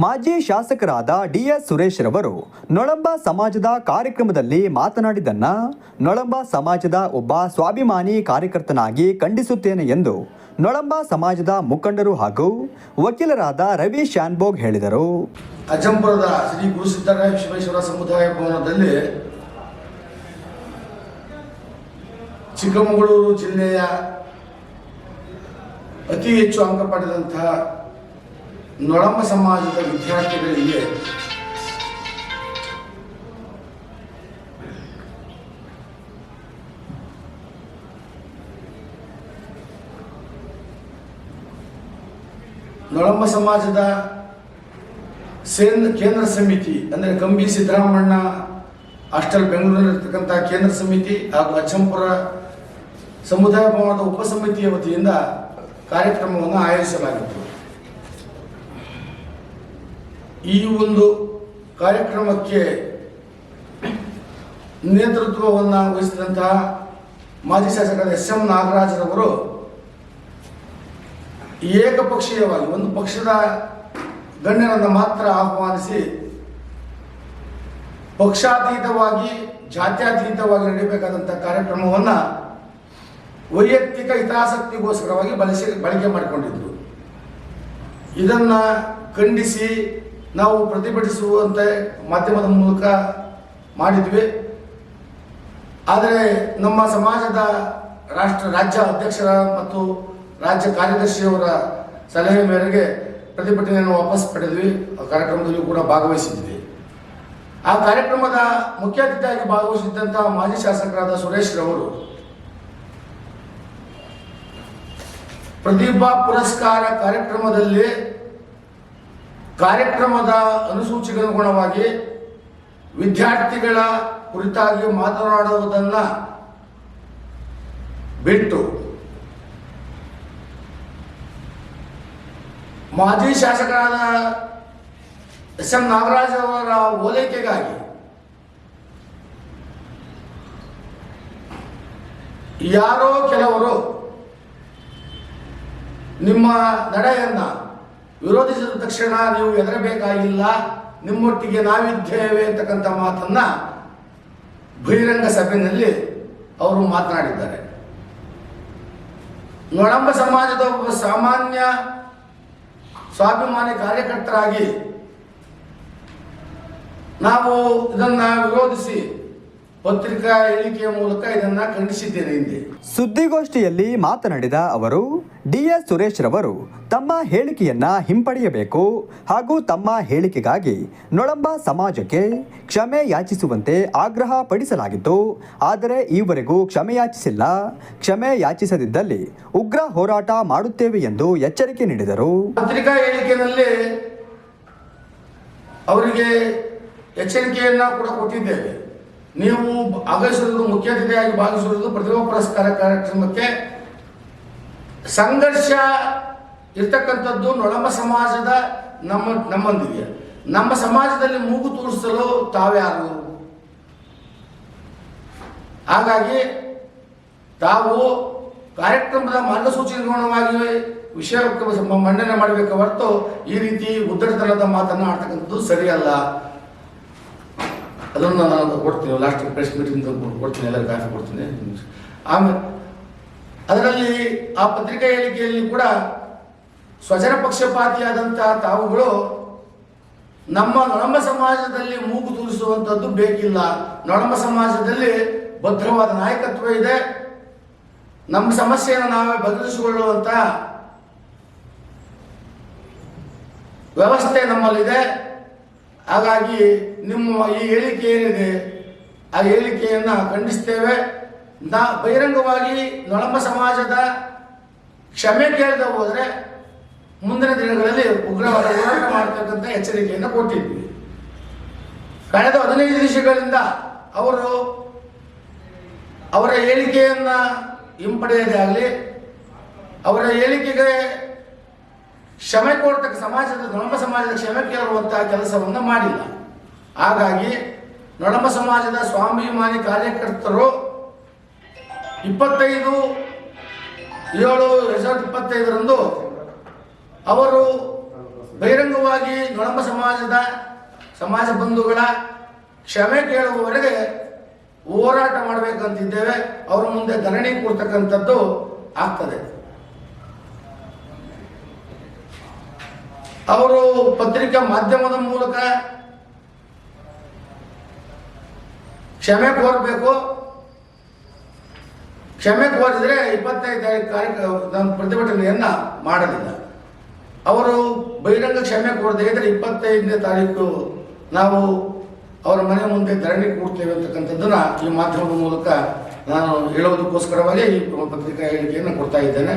ಮಾಜಿ ಶಾಸಕರಾದ ಡಿಎಸ್ ಸುರೇಶ್ ರವರು ನೊಳಂಬ ಸಮಾಜದ ಕಾರ್ಯಕ್ರಮದಲ್ಲಿ ಮಾತನಾಡಿದ್ದನ್ನ ನೊಳಂಬ ಸಮಾಜದ ಒಬ್ಬ ಸ್ವಾಭಿಮಾನಿ ಕಾರ್ಯಕರ್ತನಾಗಿ ಖಂಡಿಸುತ್ತೇನೆ ಎಂದು ನೊಳಂಬ ಸಮಾಜದ ಮುಖಂಡರು ಹಾಗೂ ವಕೀಲರಾದ ರವಿ ಶಾನ್ಬೋಗ್ ಹೇಳಿದರು. ಅಜ್ಜಂಪುರದ ಶ್ರೀ ಗುರು ಸಿದ್ದರಾಮೇಶ್ವರ ಸಮುದಾಯ ಭವನದಲ್ಲಿ ಚಿಕ್ಕಮಗಳೂರು ಜಿಲ್ಲೆಯ ಅತಿ ಹೆಚ್ಚು ಅಂಕ ಪಡೆದಂತಹ ನೊಳಂಬ ಸಮಾಜದ ವಿದ್ಯಾರ್ಥಿಗಳಿಗೆ ನೊಳಂಬ ಸಮಾಜದ ಸೇನ್ ಕೇಂದ್ರ ಸಮಿತಿ, ಅಂದರೆ ಕಂಬಿ ಸಿದ್ದರಾಮಣ್ಣ ಹಾಸ್ಟೆಲ್ ಬೆಂಗಳೂರಿನಲ್ಲಿರ್ತಕ್ಕಂಥ ಕೇಂದ್ರ ಸಮಿತಿ ಹಾಗೂ ಅಚ್ಚಂಪುರ ಸಮುದಾಯ ಭವನದ ಉಪಸಮಿತಿಯ ವತಿಯಿಂದ ಕಾರ್ಯಕ್ರಮವನ್ನು ಆಯೋಜಿಸಲಾಗಿತ್ತು. ಈ ಒಂದು ಕಾರ್ಯಕ್ರಮಕ್ಕೆ ನೇತೃತ್ವವನ್ನು ವಹಿಸಿದಂತಹ ಮಾಜಿ ಶಾಸಕರ ಎಸ್ ಎಂ ನಾಗರಾಜರವರು ಏಕಪಕ್ಷೀಯವಾಗಿ, ಒಂದು ಪಕ್ಷದ ಗಣ್ಯರನ್ನು ಮಾತ್ರ ಆಹ್ವಾನಿಸಿ ಪಕ್ಷಾತೀತವಾಗಿ, ಜಾತ್ಯತೀತವಾಗಿ ನಡೀಬೇಕಾದಂಥ ಕಾರ್ಯಕ್ರಮವನ್ನು ವೈಯಕ್ತಿಕ ಹಿತಾಸಕ್ತಿಗೋಸ್ಕರವಾಗಿ ಬಳಸಿ, ಬಳಕೆ ಮಾಡಿಕೊಂಡಿದ್ರು ಇದನ್ನು ಖಂಡಿಸಿ ನಾವು ಪ್ರತಿಭಟಿಸುವಂತೆ ಮಾಧ್ಯಮದ ಮೂಲಕ ಮಾಡಿದ್ವಿ. ಆದರೆ ನಮ್ಮ ಸಮಾಜದ ರಾಷ್ಟ್ರ, ರಾಜ್ಯ ಅಧ್ಯಕ್ಷರ ಮತ್ತು ರಾಜ್ಯ ಕಾರ್ಯದರ್ಶಿಯವರ ಸಲಹೆ ಮೇರೆಗೆ ಪ್ರತಿಭಟನೆಯನ್ನು ವಾಪಸ್ ಪಡೆದ್ವಿ. ಆ ಕಾರ್ಯಕ್ರಮದಲ್ಲಿ ಕೂಡ ಭಾಗವಹಿಸಿದ್ವಿ. ಆ ಕಾರ್ಯಕ್ರಮದ ಮುಖ್ಯ ಅತಿಥಿಯಾಗಿ ಭಾಗವಹಿಸಿದ್ದಂತಹ ಮಾಜಿ ಶಾಸಕರಾದ ಸುರೇಶ್ ರವರು ಪ್ರತಿಭಾ ಪುರಸ್ಕಾರ ಕಾರ್ಯಕ್ರಮದಲ್ಲಿ ಕಾರ್ಯಕ್ರಮದ ಅನುಸೂಚಿಗನುಗುಣವಾಗಿ ವಿದ್ಯಾರ್ಥಿಗಳ ಕುರಿತಾಗಿ ಮಾತನಾಡುವುದನ್ನ ಬಿಟ್ಟು ಮಾಜಿ ಶಾಸಕರಾದ ಎಸ್ ಎಂ ನಾಗರಾಜ್ ಅವರ ಓಲೈಕೆಗಾಗಿ ಯಾರೋ ಕೆಲವರು ನಿಮ್ಮ ನಡೆಯನ್ನ ವಿರೋಧಿಸಿದ ತಕ್ಷಣ ನೀವು ಹೆದರಬೇಕಾಗಿಲ್ಲ. ನಿಮ್ಮೊಟ್ಟಿಗೆ ನಾವಿದ್ದೇವೆ ಅಂತಕ್ಕಂಥ ಮಾತನ್ನ ಬಹಿರಂಗ ಸಭೆಯಲ್ಲಿ ಅವರು ಮಾತನಾಡಿದ್ದಾರೆ. ನೊಳಂಬ ಸಮಾಜದ ಒಬ್ಬ ಸಾಮಾನ್ಯ ಸ್ವಾಭಿಮಾನಿ ಕಾರ್ಯಕರ್ತರಾಗಿ ನಾವು ಇದನ್ನ ವಿರೋಧಿಸಿ ಪತ್ರಿಕಾ ಹೇಳಿಕೆಯ ಮೂಲಕ ಇದನ್ನ ಖಂಡಿಸಿದ್ದೇನೆ ಹಿಂದೆ. ಸುದ್ದಿಗೋಷ್ಠಿಯಲ್ಲಿ ಮಾತನಾಡಿದ ಅವರು ಡಿಎಸ್ ಸುರೇಶ್ ರವರು ತಮ್ಮ ಹೇಳಿಕೆಯನ್ನ ಹಿಂಪಡೆಯಬೇಕು ಹಾಗೂ ತಮ್ಮ ಹೇಳಿಕೆಗಾಗಿ ನೊಳಂಬ ಸಮಾಜಕ್ಕೆ ಕ್ಷಮೆ ಯಾಚಿಸುವಂತೆ ಆಗ್ರಹ ಪಡಿಸಲಾಗಿತ್ತು. ಆದರೆ ಈವರೆಗೂ ಕ್ಷಮೆ ಯಾಚಿಸಿಲ್ಲ. ಕ್ಷಮೆ ಯಾಚಿಸದಿದ್ದಲ್ಲಿ ಉಗ್ರ ಹೋರಾಟ ಮಾಡುತ್ತೇವೆ ಎಂದು ಎಚ್ಚರಿಕೆ ನೀಡಿದರು. ಪತ್ರಿಕಾ ಹೇಳಿಕೆಯಲ್ಲಿ ಅವರಿಗೆ ಎಚ್ಚರಿಕೆಯನ್ನ ಕೂಡ ಕೊಟ್ಟಿದ್ದೇವೆ. ನೀವು ಆಗಮಿಸಿರುವುದು ಮುಖ್ಯ ಅತಿಥಿಯಾಗಿ ಭಾಗಿಸಿರುವುದು ಪ್ರತಿಭಾ ಪುರಸ್ಕಾರ ಕಾರ್ಯಕ್ರಮಕ್ಕೆ ಸಂಘರ್ಷ ಇರ್ತಕ್ಕಂಥದ್ದು ನೊಳಂಬ ಸಮಾಜದ ನಮ್ಮ, ನಮ್ಮೊಂದಿಗೆ. ನಮ್ಮ ಸಮಾಜದಲ್ಲಿ ಮೂಗು ತೋರಿಸಲು ತಾವ್ಯಾರು ಹಾಗಾಗಿ ತಾವು ಕಾರ್ಯಕ್ರಮದ ಮಾರ್ಗಸೂಚಿ ನಿರ್ಮಾಣವಾಗಿ ವಿಷಯ ಮಂಡನೆ ಮಾಡಬೇಕು ಹೊರತು ಈ ರೀತಿ ಉದ್ದಟತನದ ಮಾತನ್ನು ಆಡ್ತಕ್ಕಂಥದ್ದು ಸರಿಯಲ್ಲ. ಅದನ್ನು ನಾನು ಕೊಡ್ತೀನಿ ಲಾಸ್ಟ್ ಪ್ರೆಸ್ ಮೀಟಿಂಗ್ ಕೊಡ್ತೀನಿ, ಎಲ್ಲರಿಗೂ ಕಾಫಿ ಕೊಡ್ತೀನಿ. ಆಮೇಲೆ ಅದರಲ್ಲಿ ಆ ಪತ್ರಿಕಾ ಹೇಳಿಕೆಯಲ್ಲಿ ಕೂಡ ಸ್ವಜನ ಪಕ್ಷಪಾತಿಯಾದಂತಹ ತಾವುಗಳು ನಮ್ಮ ನೊಳಂಬ ಸಮಾಜದಲ್ಲಿ ಮೂಗು ತೂರಿಸುವಂಥದ್ದು ಬೇಕಿಲ್ಲ. ನೊಳಂಬ ಸಮಾಜದಲ್ಲಿ ಭದ್ರವಾದ ನಾಯಕತ್ವ ಇದೆ. ನಮ್ಮ ಸಮಸ್ಯೆಯನ್ನು ನಾವೇ ಬದಲಿಸಿಕೊಳ್ಳುವಂತ ವ್ಯವಸ್ಥೆ ನಮ್ಮಲ್ಲಿದೆ. ಹಾಗಾಗಿ ನಿಮ್ಮ ಈ ಹೇಳಿಕೆ ಏನಿದೆ, ಆ ಹೇಳಿಕೆಯನ್ನು ಖಂಡಿಸ್ತೇವೆ. ನಾ ಬಹಿರಂಗವಾಗಿ ನೊಳಂಬ ಸಮಾಜದ ಕ್ಷಮೆ ಕೇಳದೆ ಹೋದರೆ ಮುಂದಿನ ದಿನಗಳಲ್ಲಿ ಉಗ್ರವಾದ ಹೋರಾಟ ಮಾಡ್ತಕ್ಕಂಥ ಎಚ್ಚರಿಕೆಯನ್ನು ಕೊಟ್ಟಿದ್ವಿ. ಕಳೆದ ಹದಿನೈದು ದಿವಸಗಳಿಂದ ಅವರು ಅವರ ಹೇಳಿಕೆಯನ್ನು ಹಿಂಪಡೆಯದೇ ಆಗಲಿ, ಅವರ ಹೇಳಿಕೆಗೆ ಕ್ಷಮೆ ಕೊಡ್ತಕ್ಕ ಸಮಾಜದ, ನೊಳಂಬ ಸಮಾಜದ ಕ್ಷಮೆ ಕೇಳುವಂತಹ ಕೆಲಸವನ್ನು ಮಾಡಿಲ್ಲ. ಹಾಗಾಗಿ ನೊಳಂಬ ಸಮಾಜದ ಸ್ವಾಭಿಮಾನಿ ಕಾರ್ಯಕರ್ತರು ಇಪ್ಪತ್ತೈದು, ಏಳು, ಎರಡು ಸಾವಿರದ ಇಪ್ಪತ್ತೈದರಂದು ಅವರು ಬಹಿರಂಗವಾಗಿ ನೊಳಂಬ ಸಮಾಜದ, ಸಮಾಜ ಬಂಧುಗಳ ಕ್ಷಮೆ ಕೇಳುವವರೆಗೆ ಹೋರಾಟ ಮಾಡಬೇಕಂತಿದ್ದೇವೆ. ಅವರ ಮುಂದೆ ಧರಣಿ ಕೊಡ್ತಕ್ಕಂಥದ್ದು ಆಗ್ತದೆ. ಅವರು ಪತ್ರಿಕಾ ಮಾಧ್ಯಮದ ಮೂಲಕ ಕ್ಷಮೆ ಕೋರಬೇಕು. ಕ್ಷಮೆ ಕೋರಿದರೆ ಇಪ್ಪತ್ತೈದು ತಾರೀಕು ಕಾರ್ಯಕ್ರಮ ನಾನು ಪ್ರತಿಭಟನೆಯನ್ನ ಮಾಡಲಿಲ್ಲ. ಅವರು ಬಹಿರಂಗ ಕ್ಷಮೆ ಕೋರದೇ ಇದ್ದರೆ ಇಪ್ಪತ್ತೈದನೇ ತಾರೀಕು ನಾವು ಅವರ ಮನೆ ಮುಂದೆ ಧರಣಿ ಕೂಡ್ತೇವೆ ಅಂತಕ್ಕಂಥದ್ದನ್ನ ಈ ಮಾಧ್ಯಮದ ಮೂಲಕ ನಾನು ಹೇಳೋದಕ್ಕೋಸ್ಕರವಾಗಿ ಈ ಪತ್ರಿಕಾ ಹೇಳಿಕೆಯನ್ನು ಕೊಡ್ತಾ ಇದ್ದೇನೆ.